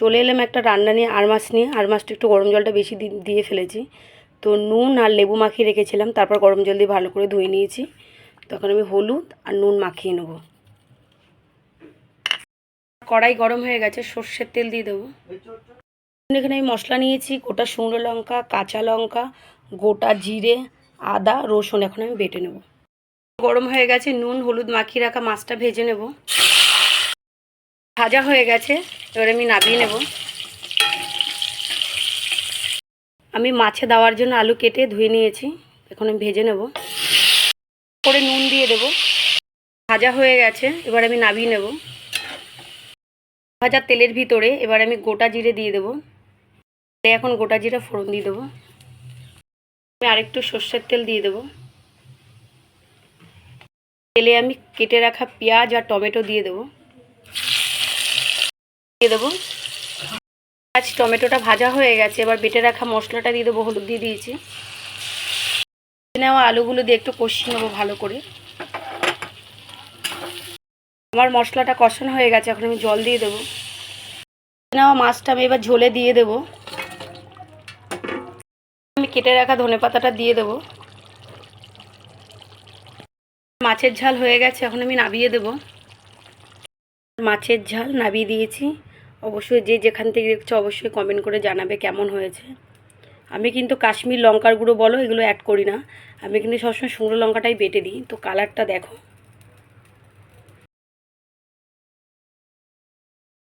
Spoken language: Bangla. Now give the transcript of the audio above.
চলে এলাম একটা রান্না নিয়ে, আর মাছ নিয়ে। আর মাছটা একটু গরম জলটা বেশি দিয়ে ফেলেছি। তো নুন আর লেবু মাখিয়ে রেখেছিলাম, তারপর গরম জল দিয়ে ভালো করে ধুয়ে নিয়েছি। তখন আমি হলুদ আর নুন মাখিয়ে নেব। কড়াই গরম হয়ে গেছে, সর্ষের তেল দিয়ে দেবো। এখানে আমি মশলা নিয়েছি, গোটা শুকনো লঙ্কা, কাঁচা লঙ্কা, গোটা জিরে, আদা, রসুন, এখন আমি বেটে নেব। গরম হয়ে গেছে, নুন, হলুদ মাখিয়ে রাখা মাছটা ভেজে নেব। ভাজা হয়ে গেছে, এবারে আমি নামিয়ে নেব। আমি মাছে দেওয়ার জন্য আলু কেটে ধুয়ে নিয়েছি, এখন আমি ভেজে নেব। করে নুন দিয়ে দেব। ভাজা হয়ে গেছে, এবার আমি নামিয়ে নেব। ভাজা তেলের ভিতরে, এবার আমি গোটা জিরে দিয়ে দেবো। এখন গোটা জিরা ফোড়ন দিয়ে দেবো। আমি আরেকটু সর্ষের তেল দিয়ে দেবো। তেলে আমি কেটে রাখা পেঁয়াজ আর টমেটো দিয়ে দেবো। দিয়ে দেবো। আজ টমেটোটা ভাজা হয়ে গেছে, এবার বেটে রাখা মশলাটা দিয়ে দেবো, হলুদ দিয়ে দিয়েছি। নেওয়া আলুগুলো দিয়ে একটু কষিয়ে নেব ভালো করে। আমার মশলাটা কষানো হয়ে গেছে, এখন আমি জল দিয়ে দেবো। নেওয়া মাছটা আমি এবার ঝোলে দিয়ে দেবো। আমি কেটে রাখা ধনে পাতাটা দিয়ে দেবো। মাছের ঝাল হয়ে গেছে, এখন আমি নাবিয়ে দেবো। মাছের ঝাল নাবিয়ে দিয়েছি। অবশ্যই যে যেখান থেকে দেখছ অবশ্যই কমেন্ট করে জানাবে কেমন হয়েছে। আমি কিন্তু কাশ্মীর লঙ্কার গুঁড়ো বলো, এগুলো অ্যাড করি না। আমি কিন্তু সবসময় শুকনো লঙ্কাটাই বেটে দিই। তো কালারটা দেখো।